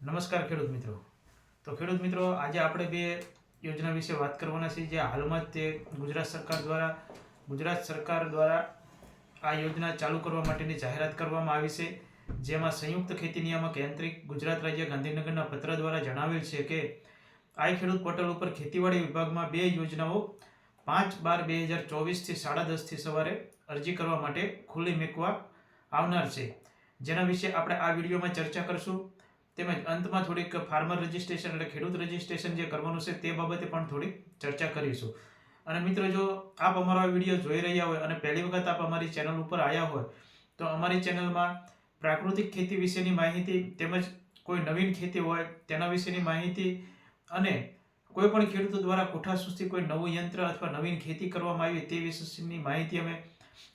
નમસ્કાર ખેડૂત મિત્રો. તો ખેડૂત મિત્રો, આજે આપણે બે યોજના વિશે વાત કરવાના છીએ. જે હાલમાં જ તે ગુજરાત સરકાર દ્વારા, ગુજરાત સરકાર દ્વારા આ યોજના ચાલુ કરવા માટેની જાહેરાત કરવામાં આવી છે. જેમાં સંયુક્ત ખેતી નિયામક યાંત્રિક ગુજરાત રાજ્ય ગાંધીનગરના પત્ર દ્વારા જણાવેલ છે કે, આઈ ખેડૂત પોર્ટલ ઉપર ખેતીવાડી વિભાગમાં બે યોજનાઓ પાંચ બાર બે હજાર ચોવીસથી સાડા દસથી સવારે અરજી કરવા માટે ખુલ્લી મૂકવા આવનાર છે. જેના વિશે આપણે આ વિડીયોમાં ચર્ચા કરશું. તેમજ અંતમાં થોડીક ફાર્મર રજિસ્ટ્રેશન એટલે ખેડૂત રજિસ્ટ્રેશન જે કરવાનું છે તે બાબતે પણ થોડીક ચર્ચા કરીશું. અને મિત્રો, જો આપ અમારો વીડિયો જોઈ રહ્યા હોય અને પહેલી વખત આપ અમારી ચેનલ ઉપર આવ્યા હોય, તો અમારી ચેનલમાં પ્રાકૃતિક ખેતી વિશેની માહિતી તેમજ કોઈ નવીન ખેતી હોય તેના વિશેની માહિતી અને કોઈ પણ ખેડૂતો દ્વારા કોઠાસૂસથી કોઈ નવું યંત્ર અથવા નવીન ખેતી કરવામાં આવી તે વિશેની માહિતી અમે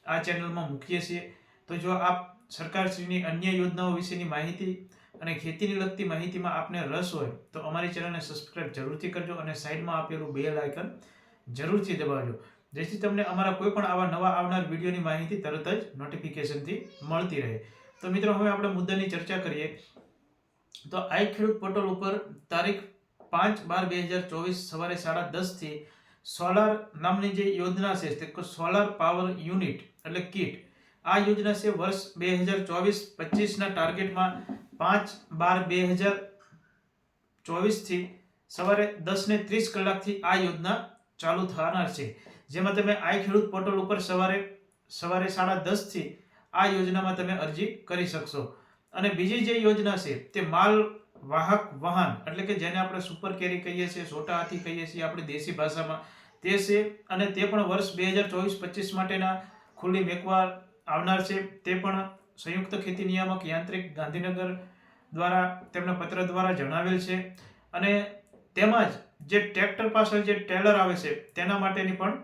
આ ચેનલમાં મૂકીએ છીએ. તો જો આપ સરકારશ્રીની અન્ય યોજનાઓ વિશેની માહિતી અને ખેતીને લગતી માહિતીમાં આપને રસ હોય, તો અમારી ચેનલને સબસ્ક્રાઇબ જરૂરથી કરજો અને સાઈડમાં આપેલું બેલ આઇકન જરૂરથી દબાવજો. જેથી તમને અમારા કોઈ પણ આવા નવા આવનાર વિડીયોની માહિતી તરત જ નોટિફિકેશનથી મળતી રહે. તો મિત્રો, હવે આપણે મુદ્દાની ચર્ચા કરીએ. તો આઈ ખેડૂત પોર્ટલ ઉપર તારીખ પાંચ બાર બે હજાર ચોવીસ સવારે સાડા દસથી સોલાર નામની જે યોજના છે, તે સોલાર પાવર યુનિટ એટલે કીટ, આ યોજના છે વર્ષ બે હજાર ચોવીસ પચીસના ટાર્ગેટમાં પાંચ બાર બે હજાર ચોવીસથી સવારે દસને ત્રીસ કલાકથી આ યોજના ચાલુ થનાર છે. જેમાં તમે આઈ ખેડૂત પોર્ટલ ઉપર સવારે સવારે સાડા દસથી આ યોજનામાં તમે અરજી કરી શકશો. અને બીજી જે યોજના છે તે માલ વાહક વાહન, એટલે કે જેને આપણે સુપર કેરી કહીએ છીએ, સોટા હાથી કહીએ છીએ, આપણી દેશી ભાષામાં, તે છે અને તે પણ વર્ષ બે હજાર ચોવીસ પચીસ માટેના ખુલ્લી મેકવા આવનાર છે. તે પણ સંયુક્ત ખેતી નિયામક યાંત્રિક ગાંધીનગર દ્વારા તેમના પત્ર દ્વારા જણાવેલ છે. અને તેમજ જે ટ્રેક્ટર પાછળ જે ટેલર આવે છે, તેના માટેની પણ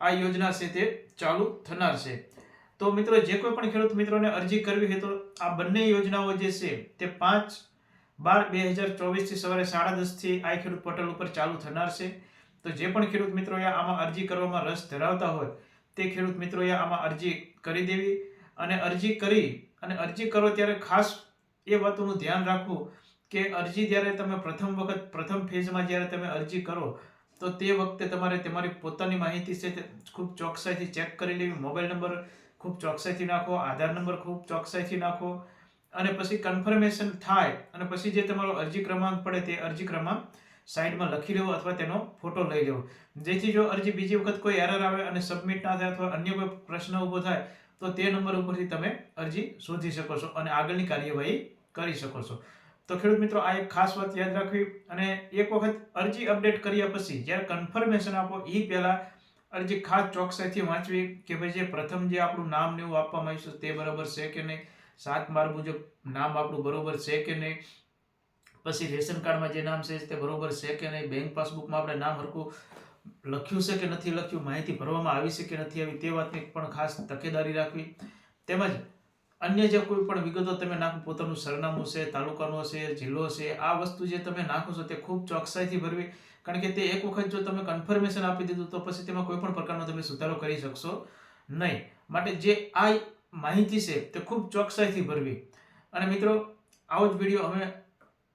આ યોજના છે તે ચાલુ થનાર છે. તો મિત્રો, જે કોઈ પણ ખેડૂત મિત્રોને અરજી કરવી હોય તો આ બંને યોજનાઓ જે છે, તે પાંચ બાર બે હજાર ચોવીસથી સવારે સાડા દસથી આ ખેડૂત પોર્ટલ ઉપર ચાલુ થનાર છે. તો જે પણ ખેડૂત મિત્રોએ આમાં અરજી કરવામાં રસ ધરાવતા હોય, તે ખેડૂત મિત્રોએ આમાં અરજી કરી દેવી. અને અરજી કરી અને અરજી કરો ત્યારે ખાસ એ વાતોનું ધ્યાન રાખવું કે અરજી જ્યારે તમે પ્રથમ વખત, પ્રથમ ફેઝમાં જ્યારે તમે અરજી કરો, તો તે વખતે તમારે તમારી પોતાની માહિતી છે તે ખૂબ ચોકસાઈથી ચેક કરી લેવી. મોબાઈલ નંબર ખૂબ ચોકસાઈથી નાખો, આધાર નંબર ખૂબ ચોકસાઈથી નાખો અને પછી કન્ફર્મેશન થાય અને પછી જે તમારો અરજી ક્રમાંક પડે તે અરજી ક્રમાંક સાઈડમાં લખી લેવો અથવા તેનો ફોટો લઈ લેવો. જેથી જો અરજી બીજી વખત કોઈ એરર આવે અને સબમિટ ના થાય અથવા અન્ય કોઈ પ્રશ્ન ઊભો થાય તો તે નંબર ઉપરથી તમે અરજી શોધી શકો છો અને આગળની કાર્યવાહી કરી શકો છો. તો ખેડૂત મિત્રો, આ એક ખાસ વાત યાદ રાખવી અને એક વખત અરજી અપડેટ કર્યા પછી જ્યારે કન્ફર્મેશન આપો એ પહેલાં અરજી ખાસ ચોકસાઈથી વાંચવી કે ભાઈ જે પ્રથમ જે આપણું નામ ને એવું આપવામાં આવ્યું છે તે બરાબર છે કે નહીં? સાત માર મુજબ નામ આપણું બરોબર છે કે નહીં? પછી રેશન કાર્ડમાં જે નામ છે તે બરાબર છે કે નહીં? બેંક પાસબુકમાં આપણે નામ હરખું લખ્યું છે કે નથી લખ્યું, માહિતી ભરવામાં આવી છે કે નથી આવી, તે વાતની પણ ખાસ તકેદારી રાખવી. તેમજ અન્ય જે કોઈ પણ વિગતો તમે નાખો, પોતાનું સરનામું છે, તાલુકાનો છે જિલ્લો છે આ વસ્તુ જે તમે નાખો છો તે ખૂબ ચોકસાઈથી ભરવી. કારણ કે તે એક વખત જો તમે કન્ફર્મેશન આપી દીધું તો પછી તેમાં કોઈ પણ પ્રકારનો તમે સુધારો કરી શકશો નહીં. માટે જે આ માહિતી છે તે ખૂબ ચોકસાઈથી ભરવી. અને મિત્રો, આવો જ વીડિયો અમે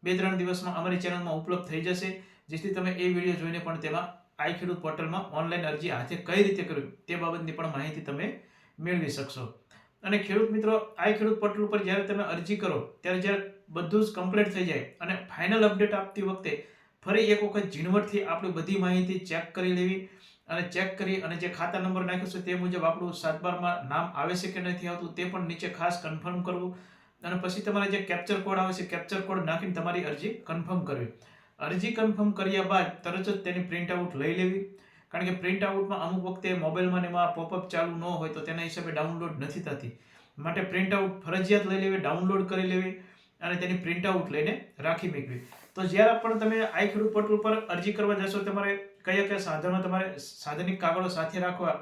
બે ત્રણ દિવસમાં અમારી ચેનલમાં ઉપલબ્ધ થઈ જશે, જેથી તમે એ વીડિયો જોઈને પણ તેમાં આઈ ખેડૂત પોર્ટલમાં ઓનલાઈન અરજી હાથે કઈ રીતે કરવી તે બાબતની પણ માહિતી તમે મેળવી શકશો. અને ખેડૂત મિત્રો આઈ ખેડૂત પોર્ટલ ઉપર જ્યારે તમે અરજી કરો, ત્યારે જ્યારે બધું જ કમ્પ્લીટ થઈ જાય અને ફાઇનલ અપડેટ આપતી વખતે ફરી એક વખત ઝીણવટથી આપણી બધી માહિતી ચેક કરી લેવી અને ચેક કરી અને જે ખાતા નંબર નાખ્યો છે તે મુજબ આપણું સાતબારમાં નામ આવે છે કે નથી આવતું તે પણ નીચે ખાસ કન્ફર્મ કરવું અને પછી તમારે જે કેપ્ચર કોડ આવે છે કેપ્ચર કોડ નાખીને તમારી અરજી કન્ફર્મ કરવી. અરજી કન્ફર્મ કર્યા બાદ તરત જ તેની પ્રિન્ટ આઉટ લઈ લેવી. કારણ કે પ્રિન્ટ આઉટમાં અમુક વખતે મોબાઈલમાં એમાં પોપઅપ ચાલુ ન હોય તો તેના હિસાબે ડાઉનલોડ નથી થતી. માટે પ્રિન્ટ આઉટ ફરજિયાત લઈ લેવી ડાઉનલોડ કરી લેવી અને તેની પ્રિન્ટ આઉટ લઈને રાખી મૂકવી. તો જ્યારે પણ તમે આઈ ખેડૂત પોર્ટલ પર અરજી કરવા જશો, તમારે કયા કયા સાધનો તમારે સાધનિક કાગળો સાથે રાખવા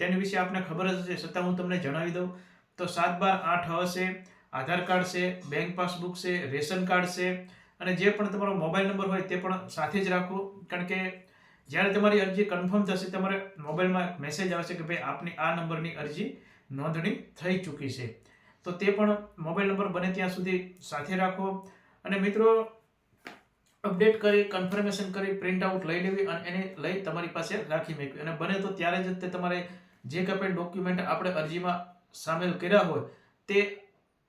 તેની વિશે આપને ખબર જ હશે છતાં હું તમને જણાવી દઉં. તો સાત બાર આઠ હશે, આધાર કાર્ડ છે, બેંક પાસબુક છે, રેશન કાર્ડ છે અને જે પણ તમારો મોબાઈલ નંબર હોય તે પણ સાથે જ રાખો. કારણ કે જ્યારે તમારી અરજી કન્ફર્મ થશે, તમારે મોબાઈલમાં મેસેજ આવશે કે ભાઈ આપની આ નંબરની અરજી નોંધણી થઈ ચૂકી છે. તો તે પણ મોબાઈલ નંબર બને ત્યાં સુધી સાથે રાખો. અને મિત્રો, અપડેટ કરી કન્ફર્મેશન કરી પ્રિન્ટ આઉટ લઈ લેવી અને એને લઈ તમારી પાસે રાખી મૂકવી. અને બને તો ત્યારે જ તે તમારે જે કંઈ ડોક્યુમેન્ટ આપણે અરજીમાં સામેલ કર્યા હોય તે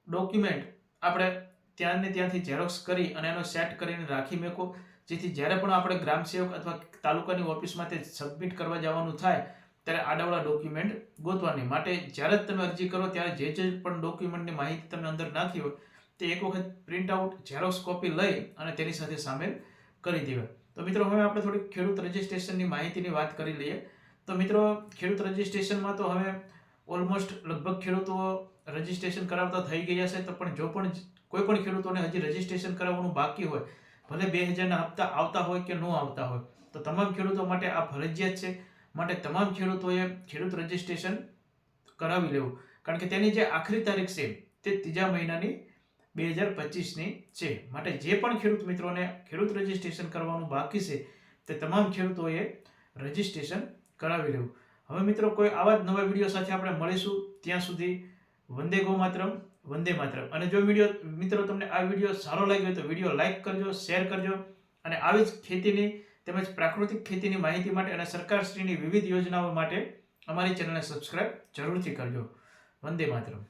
ડોક્યુમેન્ટ આપણે ત્યાંને ત્યાંથી ઝેરોક્સ કરી અને એનો સેટ કરીને રાખી મેકો. જેથી જ્યારે પણ આપણે ગ્રામ સેવક અથવા તાલુકાની ઓફિસમાં તે સબમિટ કરવા જવાનું થાય, ત્યારે આડાવડા ડોક્યુમેન્ટ ગોતવાની. માટે જ્યારે જ તમે અરજી કરો, ત્યારે જે જે પણ ડોક્યુમેન્ટની માહિતી તમે અંદર નાખી હોય, તે એક વખત પ્રિન્ટ આઉટ ઝેરોક્સ કોપી લઈ અને તેની સાથે સામેલ કરી દેવાય તો મિત્રો, હવે આપણે થોડી ખેડૂત રજિસ્ટ્રેશનની માહિતીની વાત કરી લઈએ. તો મિત્રો, ખેડૂત રજિસ્ટ્રેશનમાં તો હવે ઓલમોસ્ટ લગભગ ખેડૂતો રજિસ્ટ્રેશન કરાવતા થઈ ગયા છે, તો પણ જો પણ કોઈ પણ ખેડૂતોને હજી રજીસ્ટ્રેશન કરાવવાનું બાકી હોય, ભલે બે હજારના હપ્તા આવતા હોય કે ન આવતા હોય, તો તમામ ખેડૂતો માટે આ ફરજિયાત છે. માટે તમામ ખેડૂતોએ ખેડૂત રજીસ્ટ્રેશન કરાવી લેવું. કારણ કે તેની જે આખરી તારીખ છે, તે ત્રીજા મહિનાની બે હજાર પચીસની છે. માટે જે પણ ખેડૂત મિત્રોને ખેડૂત રજીસ્ટ્રેશન કરવાનું બાકી છે, તે તમામ ખેડૂતોએ રજિસ્ટ્રેશન કરાવી લેવું. હવે મિત્રો કોઈ આવા જ નવા વીડિયો સાથે આપણે મળીશું. ત્યાં સુધી વંદે ગો માતરમ વંદે માતરમ. અને જો વીડિયો, મિત્રો, તમને આ વીડિયો સારો લાગ્યો તો વીડિયો લાઈક કરજો, શેર કરજો. અને આવી જ ખેતીની તેમજ પ્રાકૃતિક ખેતીની માહિતી માટે અને સરકારશ્રીની વિવિધ યોજનાઓ માટે અમારી ચેનલને સબસ્ક્રાઇબ જરૂરથી કરજો. વંદે માતરમ.